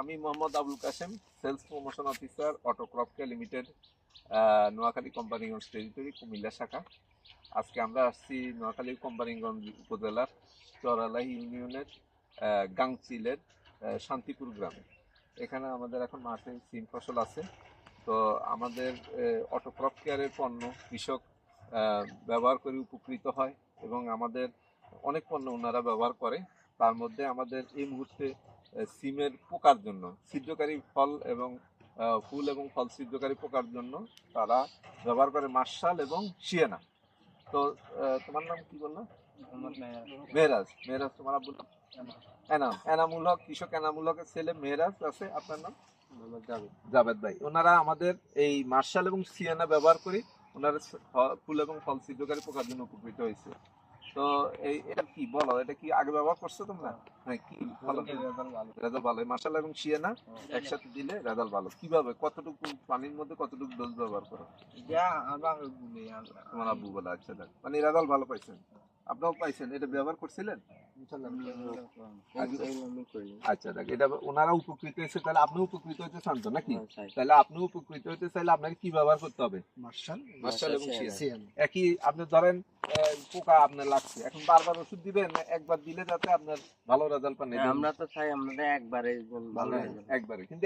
আমি Mohammad Abul Kashem, sales promotion officer Autocrop care limited Noakhali Companiganj territory, Comilla শাখা। আজকে আমরা আসছি নোয়াখালী কোম্পানিগঞ্জ উপজেলার চরালাই ইউনিয়নের গাংচিলের শান্তিপুর গ্রামে। এখানে আমাদের এখন মাঠে সিম ফসল আছে। তো আমাদের অটোক্রপ কেয়ারের পণ্য কৃষক ব্যবহার করে উপকৃত হয় এবং আমাদের অনেক পণ্য ওনারা ব্যবহার করে। তার মধ্যে আমাদের এই মুহূর্তে সিমের পোকার জন্য ছিদ্রকারী ফল এবং ফুল এবং ফল ছিদ্রকারী পোকার জন্য তারা ব্যবহার করে মার্শাল এবং শিয়ানা তো তোমার নাম কি বলল? মেহরাজ মেহরাজ তোমার আব্বুর এনাম। এনামুল হক কৃষক এনামুল হকের ছেলে মেহরাজ আছে। আপনার নাম? জাভেদ। ভাই। ওনারা আমাদের এই মার্শাল এবং সিয়ানা ব্যবহার করি ওনারা ফুল এবং ফল ছিদ্রকারী পোকার জন্য উপকৃত হয়েছে। তো এই এটা কি বলো এটা কি আগে ব্যবহার করছ তোমরা? হ্যাঁ কি ভালো। রেজাল ভালো। মার্শাল এবং শিয়ানা একসাথে দিলে রেজাল ভালো। কীভাবে? কতটুকু পানির মধ্যে কতটুকু ডোজ ব্যবহার করো? তোমার আব্বু বলে আচ্ছা দেখ। মানে রেজাল ভালো পাইছেন। আপনিও পাইছেন এটা ব্যবহার করছিলেন? আচ্ছা। দেখ এটা ওনারা উপকৃত হয়েছে তাহলে আপনি উপকৃত হতে চান তো নাকি? তাহলে আপনি উপকৃত হতে চাইলে আপনাকে কি ব্যবহার করতে হবে? একই আপনি ধরেন পোকা আপনার লাগছে। এখন বারবার ওষুধ দিবেন একবার দিলে যাতে আপনার ভালো রেজাল্ট পান আমরা তো চাই আমাদের একবারে ভালো একবারে। কিন্তু